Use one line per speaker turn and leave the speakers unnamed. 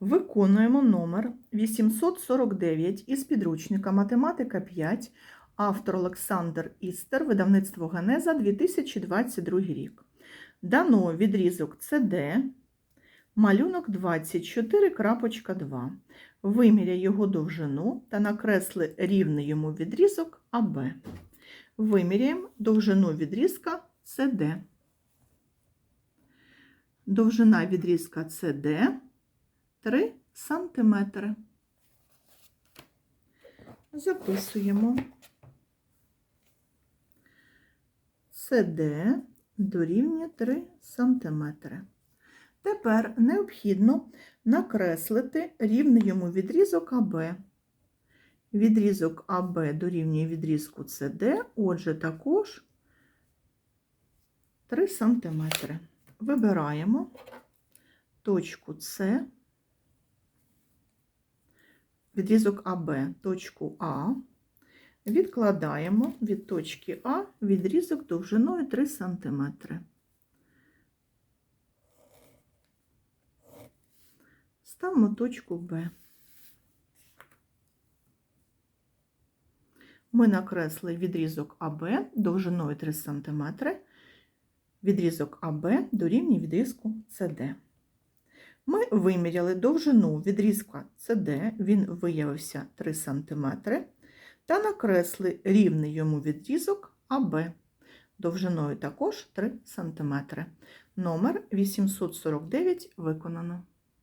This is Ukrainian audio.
Виконуємо номер 849 із підручника Математика 5, автор Олександр Істер, видавництво Генеза 2022 рік. Дано відрізок CD, малюнок 24.2. Виміряй його довжину та накресли рівний йому відрізок АБ. Виміряємо довжину відрізка CD. Довжина відрізка CD 3 сантиметри. Записуємо. CD дорівнює 3 сантиметри. Тепер необхідно накреслити рівний йому відрізок АБ. Відрізок АБ дорівнює відрізку CD, отже, також 3 сантиметри. Вибираємо точку С, відрізок АБ, точку А, відкладаємо від точки А відрізок довжиною 3 см. Ставимо точку Б. Ми накресли відрізок АБ довжиною 3 см. Відрізок АБ дорівнює відрізку СД. Ми виміряли довжину відрізка CD, він виявився 3 см, та накресли рівний йому відрізок АБ, довжиною також 3 см. Номер 849 виконано.